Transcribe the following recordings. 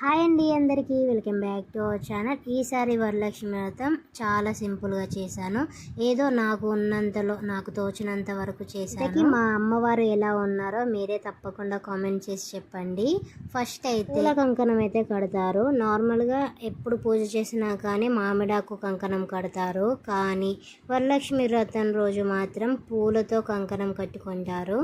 Hi అండి అందరికీ welcome back to our channel. ఈసారి వరలక్ష్మి వ్రతం చాలా సింపుల్గా చేశాను. ఏదో నాకు ఉన్నంతలో నాకు తోచినంత వరకు చేశాను. మా అమ్మవారు ఎలా ఉన్నారో మీరే తప్పకుండా కామెంట్ చేసి చెప్పండి. ఫస్ట్ అయితే పూల కంకణం అయితే కడతారు. నార్మల్గా ఎప్పుడు పూజ చేసినా కానీ మామిడాకు కంకణం కడతారు. కానీ వరలక్ష్మి వ్రతం రోజు మాత్రం పూలతో కంకణం కట్టుకుంటారు.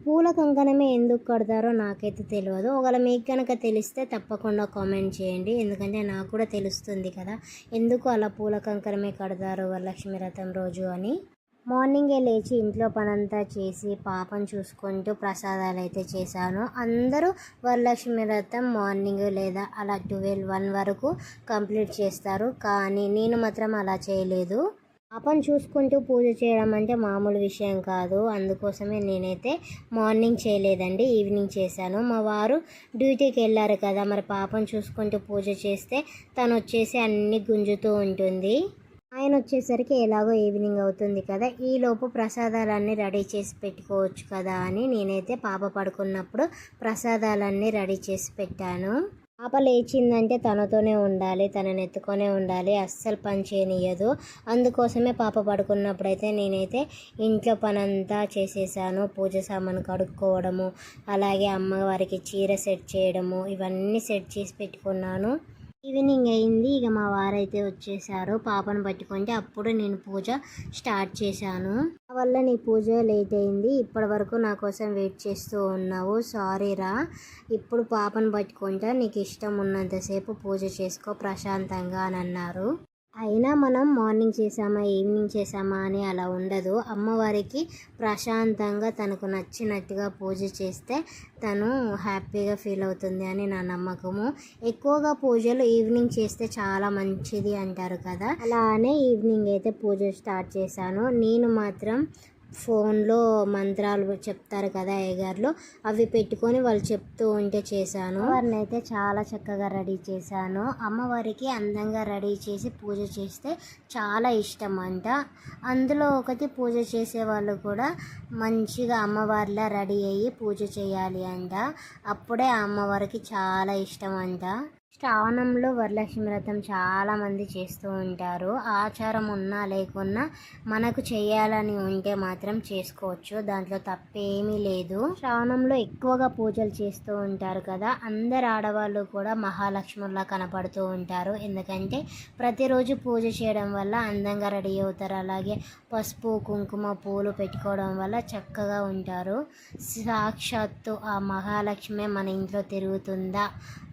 పూల కంకణమే ఎందుకు కడతారో నాకైతే తెలియదు ఒకవేళ మీకు కనుక తెలిస్తే తప్పకుండా కామెంట్ చేయండి. ఎందుకంటే నాకు కూడా తెలుస్తుంది కదా ఎందుకు అలా పూల కంకణమే కడతారు వరలక్ష్మి వ్రతం రోజు అని. మార్నింగే లేచి ఇంట్లో పనంతా చేసి పాపను చూసుకుంటూ ప్రసాదాలు అయితే చేశాను. అందరూ వరలక్ష్మి వ్రతం మార్నింగ్ లేదా అలా ట్వెల్వ్ వన్ వరకు కంప్లీట్ చేస్తారు. కానీ నేను మాత్రం అలా చేయలేదు. పాపను చూసుకుంటూ పూజ చేయడం అంటే మామూలు విషయం కాదు. అందుకోసమే నేనైతే మార్నింగ్ చేయలేదండి ఈవినింగ్ చేశాను. మా వారు డ్యూటీకి వెళ్ళారు కదా మరి పాపను చూసుకుంటూ పూజ చేస్తే తను వచ్చేసి అన్ని గుంజుతూ ఉంటుంది. ఆయన వచ్చేసరికి ఎలాగో ఈవినింగ్ అవుతుంది కదా ఈలోపు ప్రసాదాలన్నీ రెడీ చేసి పెట్టుకోవచ్చు కదా అని నేనైతే పాప పడుకున్నప్పుడు ప్రసాదాలన్నీ రెడీ చేసి పెట్టాను. పాప లేచిందంటే తనతోనే ఉండాలి తనని ఎత్తుకొనే ఉండాలి అస్సలు పని చేయనియదు అందుకోసమే పాప పడుకున్నప్పుడైతే నేనైతే ఇంట్లో పనంతా చేసేసాను. పూజ సామాను కడుక్కోవడము అలాగే అమ్మవారికి చీర సెట్ చేయడము ఇవన్నీ సెట్ చేసి పెట్టుకున్నాను. ఈవినింగ్ అయింది. ఇక మా వారైతే వచ్చేసారు. పాపను పట్టుకుంటే అప్పుడు నేను పూజ స్టార్ట్ చేశాను. నా వల్ల నీ పూజ లేట్ అయింది. ఇప్పటి వరకు నా కోసం వెయిట్ చేస్తూ ఉన్నావు. సారీ రా. ఇప్పుడు పాపను పట్టుకుంటా. నీకు ఇష్టం ఉన్నంతసేపు పూజ చేసుకో ప్రశాంతంగా అని అన్నారు. అయినా మనం మార్నింగ్ చేసామా ఈవినింగ్ చేసామా అని అలా ఉండదు. అమ్మవారికి ప్రశాంతంగా తనకు నచ్చినట్టుగా పూజ చేస్తే తను హ్యాపీగా ఫీల్ అవుతుంది అని నా నమ్మకము. ఎక్కువగా పూజలు ఈవినింగ్ చేస్తే చాలా మంచిది అంటారు కదా. అలానే ఈవినింగ్ అయితే పూజ స్టార్ట్ చేశాను. నేను మాత్రం ఫోన్లో మంత్రాలు చెప్తారు కదా అయ్యగారులు అవి పెట్టుకొని వాళ్ళు చెప్తూ ఉంటే చేశాను. వారిని అయితే చాలా చక్కగా రెడీ చేశాను. అమ్మవారికి అందంగా రెడీ చేసి పూజ చేస్తే చాలా ఇష్టం అంట అందులో ఒకటి పూజ చేసే వాళ్ళు కూడా మంచిగా అమ్మవారిలా రెడీ అయ్యి పూజ చేయాలి అంట. అప్పుడే అమ్మవారికి చాలా ఇష్టం అంట శ్రావణంలో వరలక్ష్మి వ్రతం చాలామంది చేస్తూ ఉంటారు. ఆచారం ఉన్నా లేకున్నా మనకు చేయాలని ఉంటే మాత్రం చేసుకోవచ్చు. దాంట్లో తప్పేమీ లేదు. శ్రావణంలో ఎక్కువగా పూజలు చేస్తూ ఉంటారు కదా. అందరు ఆడవాళ్ళు కూడా మహాలక్ష్ముల్లా కనపడుతూ ఉంటారు. ఎందుకంటే ప్రతిరోజు పూజ చేయడం వల్ల అందంగా రెడీ అవుతారు. అలాగే పసుపు కుంకుమ పూలు పెట్టుకోవడం వల్ల చక్కగా ఉంటారు. సాక్షాత్తు ఆ మహాలక్ష్మి మన ఇంట్లో తిరుగుతుందా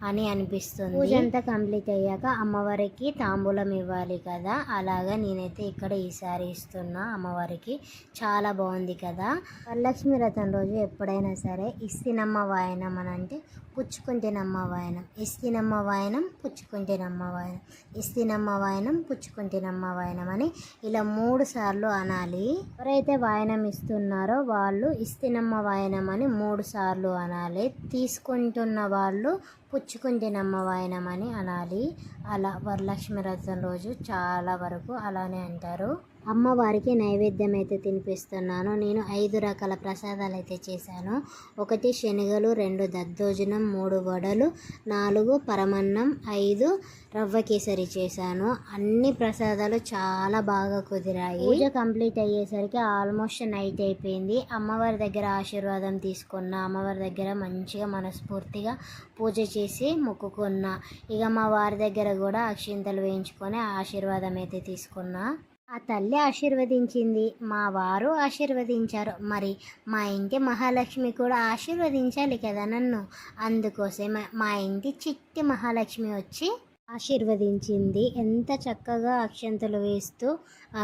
అని అనిపిస్తుంది. పూజ అంతా కంప్లీట్ అయ్యాక అమ్మవారికి తాంబూలం ఇవ్వాలి కదా. అలాగా నేనైతే ఇక్కడ ఈసారి ఇస్తున్నా అమ్మవారికి. చాలా బాగుంది కదా. వరలక్ష్మి రథం రోజు ఎప్పుడైనా సరే ఇస్తినమ్మ వాయనం అని అంటే పుచ్చుకుంటేనమ్మ వాయనం ఇస్తినమ్మ వాయనం పుచ్చుకుంటేనమ్మ వాయనం ఇస్తినమ్మ వాయనం పుచ్చుకుంటేనమ్మ వాయనం అని ఇలా మూడు సార్లు అనాలి. ఎవరైతే వాయనం ఇస్తున్నారో వాళ్ళు ఇస్తినమ్మ వాయనం అని మూడు సార్లు అనాలి. తీసుకుంటున్న వాళ్ళు పుచ్చుకుంటేనమ్మ వాయనం అని అనాలి. అలా వరలక్ష్మి రథం రోజు చాలా వరకు అలానే అంటారు. అమ్మవారికి నైవేద్యం అయితే తినిపిస్తున్నాను. నేను ఐదు రకాల ప్రసాదాలు అయితే చేశాను. ఒకటి శనగలు రెండు దద్దోజనం మూడు వడలు నాలుగు పరమన్నం ఐదు రవ్వ కేసరి చేశాను. అన్ని ప్రసాదాలు చాలా బాగా కుదిరాయి. పూజ కంప్లీట్ అయ్యేసరికి ఆల్మోస్ట్ నైట్ అయిపోయింది. అమ్మవారి దగ్గర ఆశీర్వాదం తీసుకున్న అమ్మవారి దగ్గర మంచిగా మనస్ఫూర్తిగా పూజ చేసి మొక్కుకున్న ఇక మా వారి దగ్గర కూడా అక్షింతలు వేయించుకొని ఆశీర్వాదం అయితే తీసుకున్నా. ఆ తల్లి ఆశీర్వదించింది. మా వారు ఆశీర్వదించారు. మరి మా ఇంటి మహాలక్ష్మి కూడా ఆశీర్వదించాలి కదా నన్ను? అందుకోసమే మా ఇంటి చిట్టి మహాలక్ష్మి వచ్చి ఆశీర్వదించింది. ఎంత చక్కగా అక్షంతలు వేస్తూ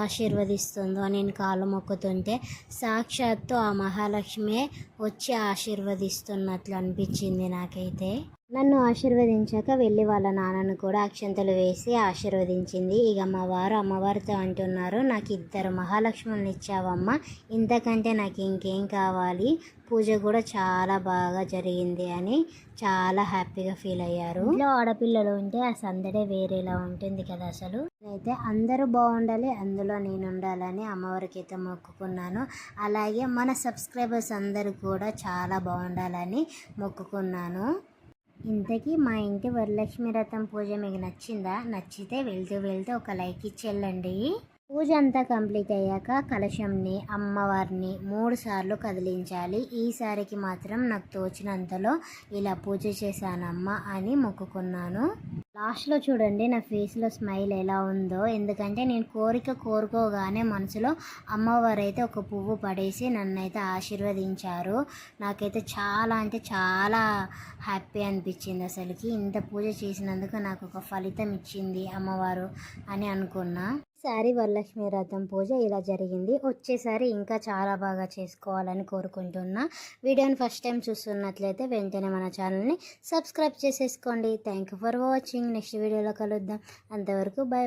ఆశీర్వదిస్తుందో నేను కాలు మొక్కుతుంటే సాక్షాత్తు ఆ మహాలక్ష్మి వచ్చి ఆశీర్వదిస్తున్నట్లు అనిపించింది నాకైతే. నన్ను ఆశీర్వదించాక వెళ్ళి వాళ్ళ నాన్నను కూడా అక్షంతలు వేసి ఆశీర్వదించింది. ఇక మా వారు అమ్మవారితో అంటున్నారు నాకు ఇద్దరు మహాలక్ష్ములను ఇచ్చావమ్మ. ఇంతకంటే నాకు ఇంకేం కావాలి? పూజ కూడా చాలా బాగా జరిగింది అని చాలా హ్యాపీగా ఫీల్ అయ్యారు. ఇంట్లో ఆడపిల్లలు ఉంటే ఆ సందడే వేరేలా ఉంటుంది కదా అసలు. అయితే అందరూ బాగుండాలి అందులో నేను ఉండాలని అమ్మవారికి అయితే మొక్కుకున్నాను. అలాగే మన సబ్స్క్రైబర్స్ అందరూ కూడా చాలా బాగుండాలని మొక్కుకున్నాను. ఇంతకీ మా ఇంటి వరలక్ష్మి రథం పూజ మీకు నచ్చిందా? నచ్చితే వెళ్తూ వెళ్తూ ఒక లైక్ ఇచ్చి వెళ్ళండి పూజ అంతా కంప్లీట్ అయ్యాక కలశంని అమ్మవారిని మూడు సార్లు కదిలించాలి. ఈసారికి మాత్రం నాకు తోచినంతలో ఇలా పూజ చేశానమ్మ అని మొక్కుకున్నాను. లాస్ట్లో చూడండి నా ఫేస్లో స్మైల్ ఎలా ఉందో. ఎందుకంటే నేను కోరిక కోరుకోగానే మనసులో అమ్మవారు అయితే ఒక పువ్వు పడేసి నన్నైతే ఆశీర్వదించారు. నాకైతే చాలా అంటే చాలా హ్యాపీ అనిపించింది అసలుకి. ఇంత పూజ చేసినందుకు నాకు ఒక ఫలితం ఇచ్చింది అమ్మవారు అని అనుకున్నా. ఈసారి వరలక్ష్మి వ్రతం పూజ ఇలా జరిగింది. వచ్చేసారి ఇంకా చాలా బాగా చేసుకోవాలని కోరుకుంటున్నా. వీడియోని ఫస్ట్ టైం చూస్తున్నట్లయితే వెంటనే మన ఛానల్ని సబ్స్క్రైబ్ చేసేసుకోండి. Thank you for watching next వీడియోలో కలుద్దాం. అంతవరకు బాయ్